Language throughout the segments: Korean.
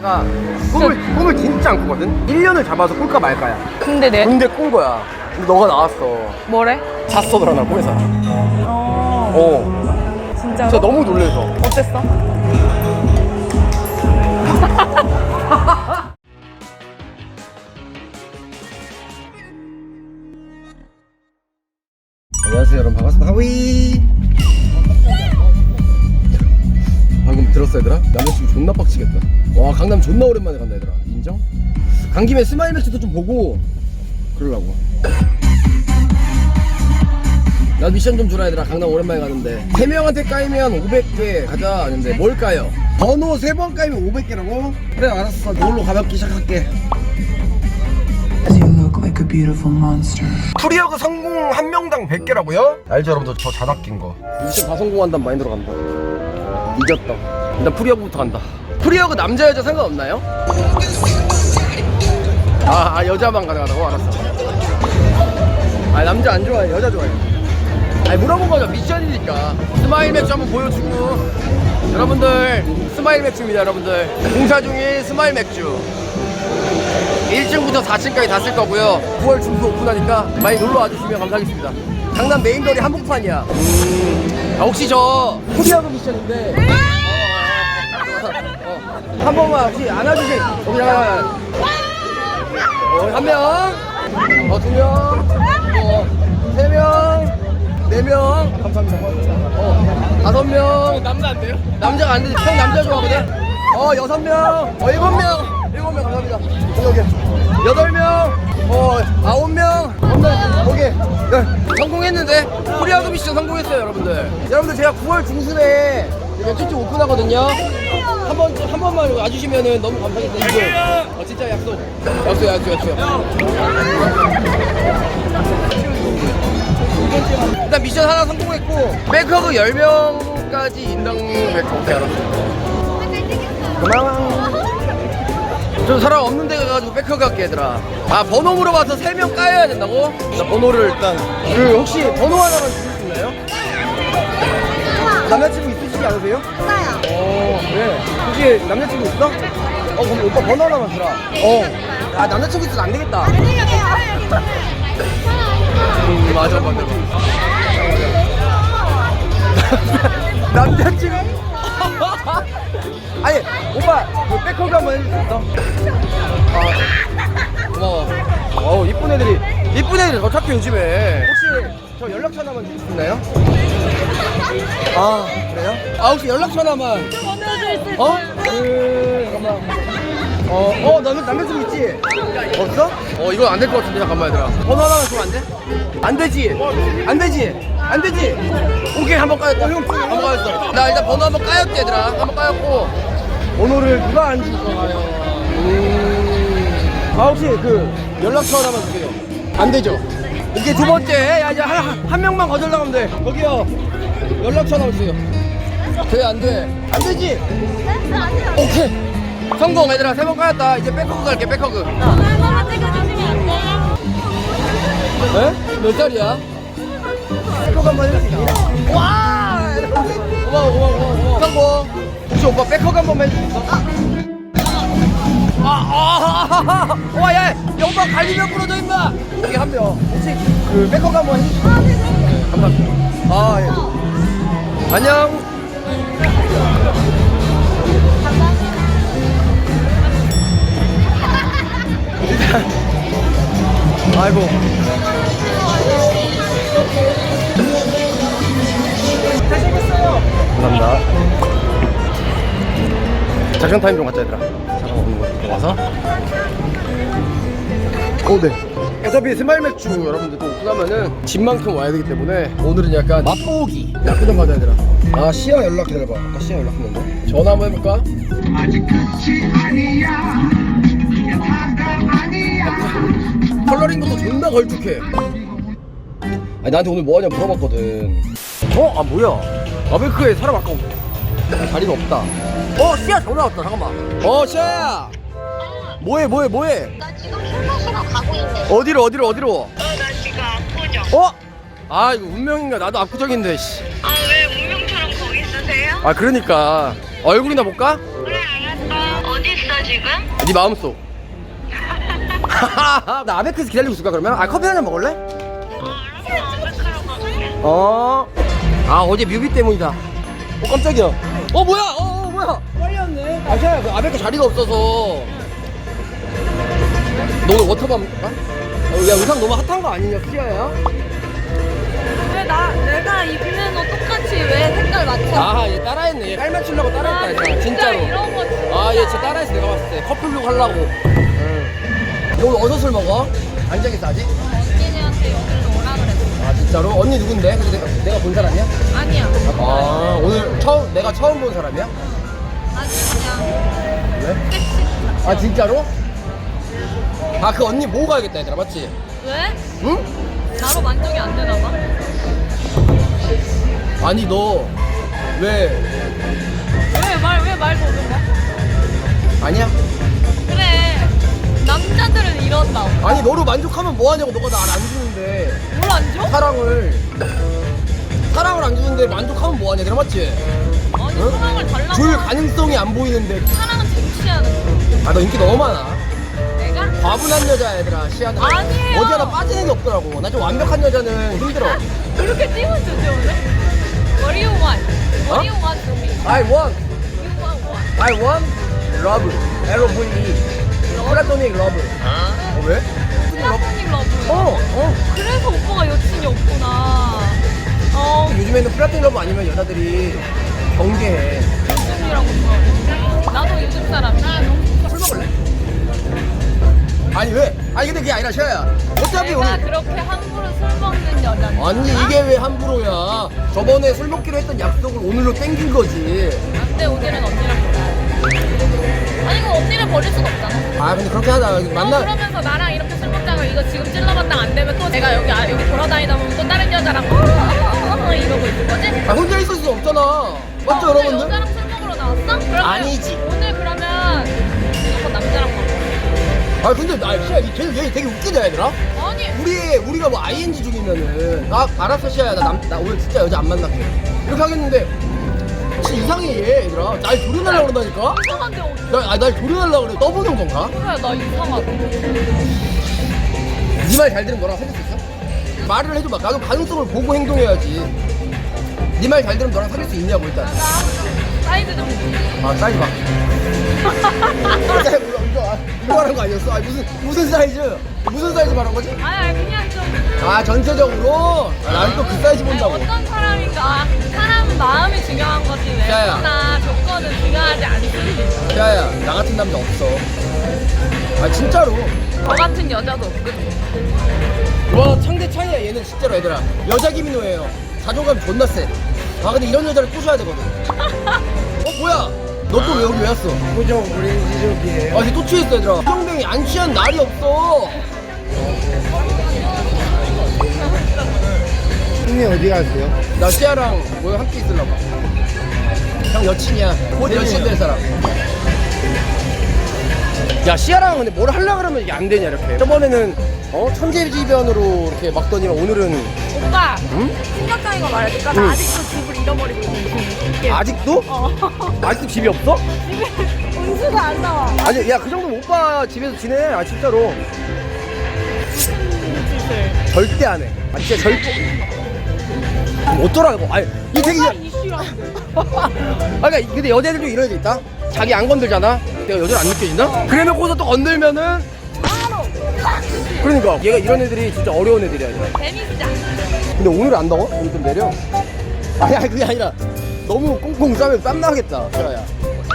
내가 꿈을, 꿈을 진짜 안 꾸거든? 1년을 잡아서 꿀까 말까야. 근데 내 근데 꾼 거야. 근데 너가 나왔어. 뭐래? 잤어, 너랑 나 꿈에서. 어 어. 진짜로? 진짜 너무 놀래서. 어땠어? 안녕하세요 여러분 반갑습니다 하위 들었어 얘들아? 남자친구 존나 빡치겠다 와 강남 존나 오랜만에 간다 얘들아 인정? 간 김에 스마일 매치도 좀 보고 그러려고 나 미션 좀 주라 얘들아 강남 오랜만에 가는데 3명한테 까이면 500개 가자 하는데 뭘 까요? 번호 3번 까이면 500개라고? 그래 알았어 이걸로 가볍게 시작할게. 프리어그 성공 한 명당 100개라고요? 알죠 여러분들 저 자다 낀 거 미션 다 성공한다는 마인드로 간다 늦었다 일단 프리어그부터 간다 프리어그 남자 여자 상관없나요? 아, 아 여자만 가능하다고? 알았어 아 남자 안 좋아해 여자 좋아해 아니 물어본 거죠 미션이니까 스마일 맥주 한번 보여주고 여러분들 스마일 맥주입니다 여러분들 공사 중인 스마일 맥주 1층부터 4층까지 다 쓸 거고요. 9월 중도 오픈하니까 많이 놀러 와주시면 감사하겠습니다. 강남 메인거리 한복판이야. 음. 아, 혹시 저 코리아그 미션인데. 한 번만 혹시 안아주실. 여기 잠깐. 어, 한 명. 어, 두 명. 어, 세 명. 네 명. 감사합니다. 어, 다섯 명. 남자 안 돼요? 남자가 안 되지. 형 남자 좋아하거든. 어, 여섯 명. 어, 일곱 명. 일곱 명 감사합니다. 여기. 여덟 명. 어, 아홉 명. 오케이. 네. 성공했는데. 코리아그 미션 성공했어요, 여러분들. 여러분들 제가 9월 중순에 며칠째 오픈하거든요. 한 번, 한 번만 와주시면은 너무 감사하겠습니다. 이거. 어, 진짜 약속. 약속, 약속, 약속. 일단 미션 하나 성공했고 백허그 10명까지 인당 백허그 오케이 알았어 고마워 저 사람 없는 데 가가지고 백허그 갈게 얘들아 아 번호 물어봐서 3명 까여야 된다고? 나 번호를 일단 그 혹시 번호 하나만 주실 수 있나요? 남자친구 있으시지 않으세요? 있어요. 어 그래 혹시 남자친구 있어? 어 그럼 오빠 번호 하나만 주라. 어 아 남자친구 있으면 안 되겠다. 음, 맞아 맞아 남자친구. 아니 오빠 그 백허그 한번 해줄 수 있어? 아, 고마워. 어우 이쁜 애들이 이쁜 애들이 더 착해 요즘에. 혹시 저 연락처 하나만 주실 수 있나요? 아 그래요? 아 혹시 연락처 하나만 어? 그 잠깐만 어, 어, 너는 남자친구 있지? 없어? 어, 이건 안 될 것 같은데, 잠깐만, 얘들아. 번호 하나만 주면 안 돼? 안 되지? 안 되지? 안 되지? 오케이, 한번 까였다. 한번 까였어. 나 일단 번호 한번 까였지, 얘들아. 한번 까였고. 번호를 누가 안줄 거가요? 음. 아, 혹시 그, 연락처 하나만 주세요. 안 되죠? 오케이, 두 번째. 야, 이제 한, 한 명만 거절나가면 돼. 거기요. 연락처 하나 주세요. 돼, 안 돼? 안 되지? 오케이. 성공 얘들아 세 번 까였다 이제 백허그 갈게 백허그 얼마나 찍어주시면 안 돼요? 에? 몇 살이야? 백허그 한번 있니? 와 고마워 고마워 고마워 성공 혹시 오빠 백허그 한번 해줄 수 있어? 아 아 와야 오빠 갈비뼈 부러져 임마 여기 한 명 혹시 그 백허그 한번 해줄 수 있어? 네, 감사합니다 아 예 안녕 아이고. 감사합니다. 작전 타임 좀 갖자 얘들아. 와서. 오 네. 어차피 스마일 맥주 여러분들 또 오픈하면은 집만큼 와야 되기 때문에 오늘은 약간 맛보기 약간 좀 가자 얘들아 아 시아 연락 기다려봐 아까 시아 연락 했는데 전화 한번 해볼까? 컬러링부터 존나 걸쭉해. 아니 나한테 오늘 뭐하냐 물어봤거든. 어? 아 뭐야? 아베크에 사람 아까 없- 자리가 없다. 어 시야 전화 왔다 잠깐만. 어 시야야. 뭐해 뭐해 뭐해? 나 지금 휴게소로 가고 있는데. 어디로 어디로 어디로? 어, 나 지금 압구정. 어? 아 이거 운명인가 나도 압구정인데 씨. 아, 왜 운명처럼 거기 있으세요? 아 그러니까 얼굴이나 볼까? 그래, 알았어. 어디 있어, 지금? 네 마음속. 나 아베크에서 기다리고 있을까 그러면? 아 커피 한 잔 먹을래? 어, 알았어. 어. 아 어제 뮤비 때문이다. 어 깜짝이야. 어 뭐야? 어, 어 뭐야? 빨리 왔네. 아 샤야 그 아베크 자리가 없어서. 너 오늘 워터밤 가? 어, 야 의상 너무 핫한 거 아니냐 시아야? 왜 나 내가 입는 옷 똑같이 왜 색깔 맞춰? 아얘 따라했네. 얘 깔 맞추려고 따라했다 아, 얘들아. 진짜 진짜로. 이런 거 진짜. 아 얘 진짜 따라했어 내가 봤을 때 커플룩 하려고. 응. 너 오늘 어디서 술 먹어? 안 정했어 아직? 언니네한테 여기로. 아 진짜로? 언니 누군데? 근데 내가, 내가 본 사람이야? 아니야. 아 오늘 처음 내가 처음 본 사람이야? 아니 그냥 왜? 아 진짜로? 아 그 언니 모으고 가야겠다 얘들아 맞지? 왜? 응? 나로 만족이 안 되나 봐. 아니 너 왜 왜 말 왜 말 거는 거야? 아니야? 그래. 남자들은 이런다. 아니 너로 만족하면 뭐하냐고 너가 날 안 주는데 뭘 안 줘? 사랑을 사랑을 안 주는데 만족하면 뭐하냐 얘들아 맞지? 아니 응? 사랑을 달라고. 줄 가능성이 안 보이는데 사랑은 쟁취하는 거. 아너 인기 너무 많아 내가? 과분한 여자 얘들아 시아는 아니에요. 어디 하나 빠지는 게 없더라고 나 좀 완벽한 여자는 힘들어 그렇게 띄면 좋지 오늘? What do you want? What 어? do you want from me? I want You want what? I want love L-O-V-E 플라토닉 러브 어 왜? 플라토닉 러브야. 어, 어. 그래서 오빠가 여친이 없구나. 어, 요즘에는 플라토닉 러브 아니면 여자들이 경계해. 요즘이라고 써. 나도 요즘 사람이야. 술 먹을래? 아니 왜? 아니 근데 그게 아니라 셔야. 어차피 내가 오늘 그렇게 함부로 술 먹는 여자는 아니 이게 왜 함부로야? 저번에 술 먹기로 했던 약속을 오늘로 땡긴 거지. 안돼 오늘은 언니랑 아니 뭐 언니를 버릴 순 없잖아. 아 근데 그렇게 하다 너 만나. 그러면서 나랑 이렇게 술 먹자고 이거 지금 찔러봤다 안 되면 또 내가 여기 아, 여기 돌아다니다 보면 또 다른 여자랑 어, 어, 어, 어, 이러고 있을 거지? 아 혼자 있을 수 없잖아. 맞죠 어, 오늘 여러분들? 여자랑 술 먹으러 나왔어? 그러면 아니지. 오늘 그러면 무조건 남자랑 먹어. 아 근데 나 시야 걔 되게, 되게 웃기다 얘들아. 아니 우리 우리가 뭐 ING 중이면은 아 알았어 시아야 나, 남, 나 오늘 진짜 여자 안 만날게 이렇게 하겠는데 진짜 이상해 얘 얘들아 날 조련하려고 그런다니까 이상한데 어떻게? 나, 아, 날 조련하려고 그래 떠보는 건가? 그래 나 이상하다. 네 말 잘 들으면 너랑 사귈 수 있어? 말을 해줘봐 나도 가능성을 보고 행동해야지 네 말 잘 들으면 너랑 사귈 수 있냐고 일단 나 사이즈 좀. 줘. 아 사이즈 봐 사이즈 몰라 이거 아, 이거 말한 거 아니었어? 아 무슨 무슨 사이즈? 무슨 사이즈 말한 거지? 아니 아니 그냥 좀. 아 전체적으로? 아, 나는 또그 사이즈 아니, 본다고 어떤 사람인가? 아, 사람은 마음이 중요한 거지 야야. 외모나 조건은 중요하지 않지. 야야 나 같은 남자 없어 아 진짜로 저 같은 여자도 없거든. 와 창대 차이야 얘는 진짜로 얘들아 여자 김인호예요 자존감 존나 쎄아 근데 이런 여자를 꼬셔야 되거든 어 뭐야 너또왜 여기 왜 왔어 표정 브레인지 좀비에요 아, 쟤또 취했어, 얘들아. 수정뱅이 안 취한 날이 없어. 형님 어디 가세요? 나 시아랑 뭐 함께 있으려고. 형 여친이야. 곧 여친 될 사람. 야, 시아랑 근데 뭘 하려고 그러면 이게 안 되냐, 이렇게. 저번에는, 어, 천재지변으로 이렇게 막더니만 오늘은, 오빠 응? 심각한 거 말해줄까? 응. 나 아직도 집을 잃어버리고 있는 아직도? 어. 아직도 집이 없어? 집에 운수가 안 나와. 아니, 야, 그 정도면 오빠 집에서 지내. 아, 진짜로. 짓을. 절대 안 해. 아, 진짜 절대. 어쩌라고. 아니, 이 되게. 뭐가 이슈야? 아, 그러니까 근데 여자들도 이런 애 있다. 자기 안 건들잖아. 내가 여자를 안 느껴진다. 그래놓고서 또 건들면은 바로 그러니까 얘가 이런 애들이 진짜 어려운 애들이야. 재밌자. 근데 오늘 안 더워? 오늘 좀 내려. 아니 아니 그게 아니라 너무 꽁꽁 싸면 땀 나겠다. 야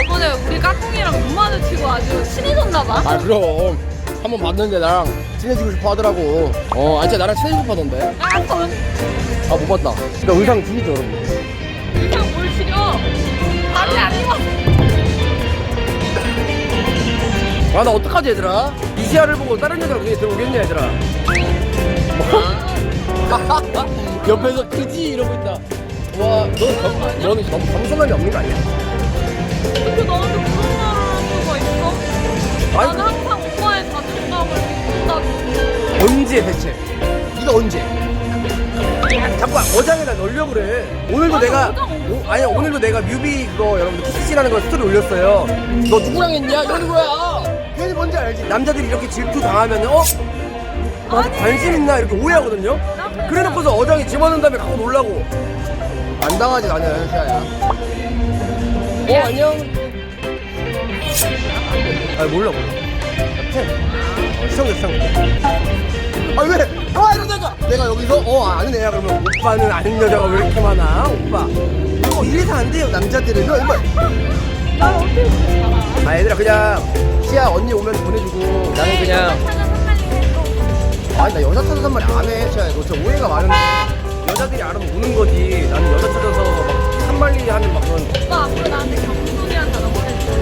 저번에 우리 까꿍이랑 눈 마주치고 아주 친해졌나 봐. 아 그럼 한 번 봤는데 나랑 친해지고 싶어 하더라고. 어, 아 진짜 나랑 친해지고 싶어 하던데. 아, 전아못 봤다. 그러니까 의상 뒤지죠 여러분. 그냥 뭘 치려? 밥이 안 익어. 아나 어떡하지 얘들아? 이시아를 보고 다른 여자가 눈에 들어오겠냐 얘들아? 뭐? 옆에서 그지 이러고 있다. 와, 너, 너, 너는 너무 겸손함이 없는 거 아니야? 어떻게 나한테 그런 말을 할 수가 있어? 아니, 나는 항상 오빠의 자존감을 믿는다고. 언제 대체? 네가 언제? 자꾸 어장에다 넣으려고 그래. 오늘도 맞아, 내가 어장 오, 아니 오늘도 내가 뮤비 그거 여러분들 키스신하는 거 스토리 올렸어요. 너 누구랑 했냐? 이러는 거야. 괜히 뭔지 알지? 남자들이 이렇게 질투 당하면 어? 나한테 관심 있나 이렇게 오해하거든요. 그래놓고서 어장에 집어넣은 다음에 갖고 놀라고. 안 당하지 나는 시아야. 어 안녕. 아 몰라 몰라. 팬. 어, 시청자 시청자. 아 왜? 아 이러다가 내가 여기서 어 아는 애야 그러면 오빠는 아는 여자가 왜 이렇게 많아 오빠 이거 이래서 안 돼요 남자들은 너 이거 난 어떻게 알아? 아 얘들아 그냥 시아 언니 오면 보내주고 나는 그냥 찾아 헷갈리겠고. 아니 나 여자 찾아서 말이 안 해 시아야 너 진짜 오해가 많은데 여자들이 알아서 우는 거지 나는 여자 찾아서 막 산말리 하는 막 그런 오빠 앞으로 나한테 경순이란 단어 보내줘.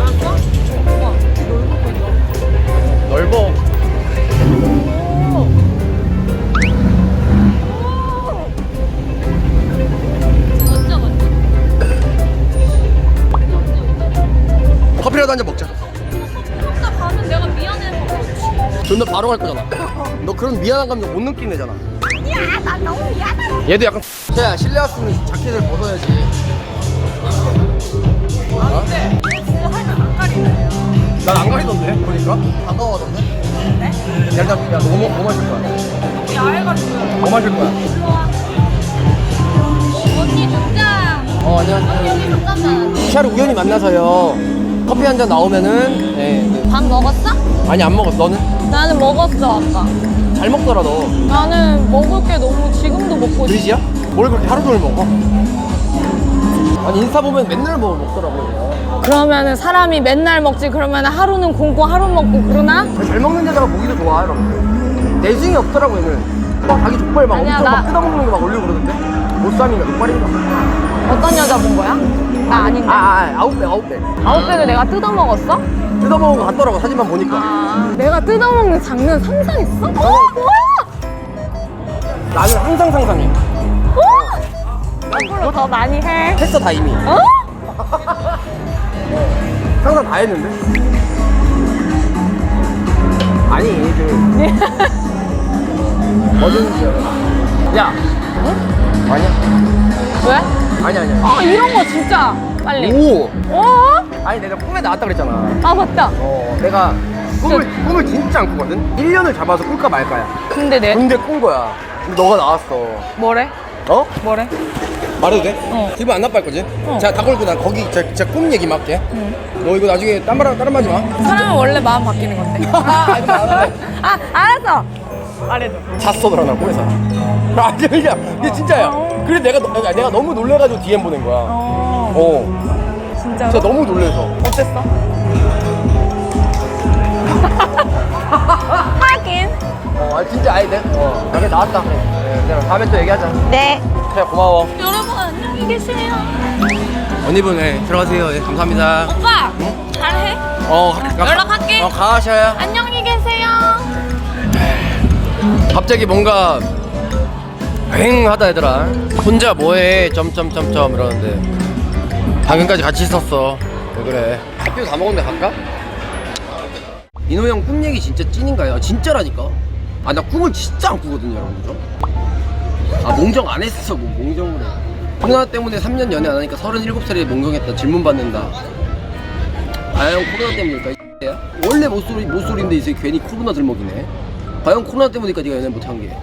알았어? 오빠 넓어 보여. 넓어. 커피라도 한 잔 먹자 혼자 가면 내가 미안해서 그렇지. 존나 바로 갈 거잖아 너 그런 미안한 감정 못 느끼는 애잖아 너무 미안해. 얘도 약간 야 실내 왔으면 자켓을 벗어야지 아, 근데 진짜 살짝 안 가리네. 난안 가리던데 보니까 반가워하던데 네? 야, 나, 야, 너 뭐, 뭐 마실 거야? 너무 야해가지고. 뭐 마실 거야? 일로 와. 언니 등장. 어, 안녕하세요. 언니 잠깐만. 시아를 우연히 만나서요. 커피 한 잔 나오면은, 네. 밥 먹었어? 아니, 안 먹었어. 너는? 나는 먹었어 아까. 잘 먹더라, 너. 나는 먹을 게 너무 지금도 먹고 그릇이야? 뭘 그렇게 하루 종일 먹어? 아니, 인스타 보면 맨날 뭐 먹더라고. 그러면은 사람이 맨날 먹지 그러면 하루는 굶고 하루 먹고 그러나? 잘 먹는 여자가 보기도 좋아, 여러분. 내숭이 없더라고, 얘는. 막 자기 족발 막 아니야, 엄청 나- 막 뜯어먹는 거 막 올리고 그러던데? 보쌈인가, 족발인가? 어떤 여자 본 거야? 나 아닌데. 아, 아, 배, 아홉 배. 아웃백을 내가 뜯어 먹었어? 뜯어먹은 거 같더라고, 사진만 보니까. 아, 내가 뜯어 먹는 장면 상상했어? 어 뭐야? 나는 항상 상상해. 어? 앞으로 더 많이 해. 했어, 다 이미. 어? 상상 다 했는데? 아니, 그. 뭐든지. 야. 어? 아니야. 왜? 아니, 아니야. 아 이런 거 진짜 빨리. 오! 어? 아니, 내가 꿈에 나왔다 그랬잖아. 아 맞다. 어, 내가 꿈을, 꿈을 진짜 안 꾸거든? 1년을 잡아서 꿀까 말까야. 근데 내 근데 꾼 거야. 근데 너가 나왔어. 뭐래? 어? 뭐래? 말해도 돼? 어. 기분 안 나빠할 거지? 어. 자, 다 걸고 나 거기 제, 제꿈 얘기만 할게. 너 이거 나중에 딴 말, 다른 말 하지 마. 사람은 원래 마음 바뀌는 건데. 아. 아 알았어. 말해줘. 잤어 너랑 나 꿈에서 아 그냥 이게 진짜야 그래 내가 너- 내가 내가 너무 놀래가지고 DM 보낸 거야 어 어 진짜. 진짜 너무 놀래서 어땠어? 하긴. 어 아, 진짜 아니 내가 어 나게 나왔다 그래 네, 다음에 또 얘기하자 네. 그래 고마워 여러분 안녕히 계세요. 언니분 네 들어가세요 예 감사합니다 오빠 잘해. 어 가, 가, 연락할게. 어 가셔야 안녕히 계세요. 갑자기 뭔가 휑하다 얘들아 혼자 뭐해 점점점점 이러는데 당연까지 같이 있었어. 왜 그래? 학교 다 먹었는데 갈까? 인호 형 꿈 얘기 진짜 찐인가요? 아, 진짜라니까. 아 나 꿈을 진짜 안 꾸거든요 여러분들. 아 몽정 안 했어 뭐 몽정을 해 코로나 때문에 3년 연애 안 하니까 37살에 몽정했다. 질문 받는다. 아형 코로나 때문일까 이 X야? 원래 모쏠이, 모쏠인데 이제 괜히 코로나 들먹이네. 과연 코로나 때문일까 네가 연애 못한 게?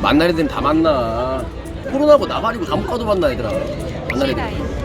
만날 애들은 다 만나 코로나고 나발이고 감옥 가도 만나 얘들아. 만날 애들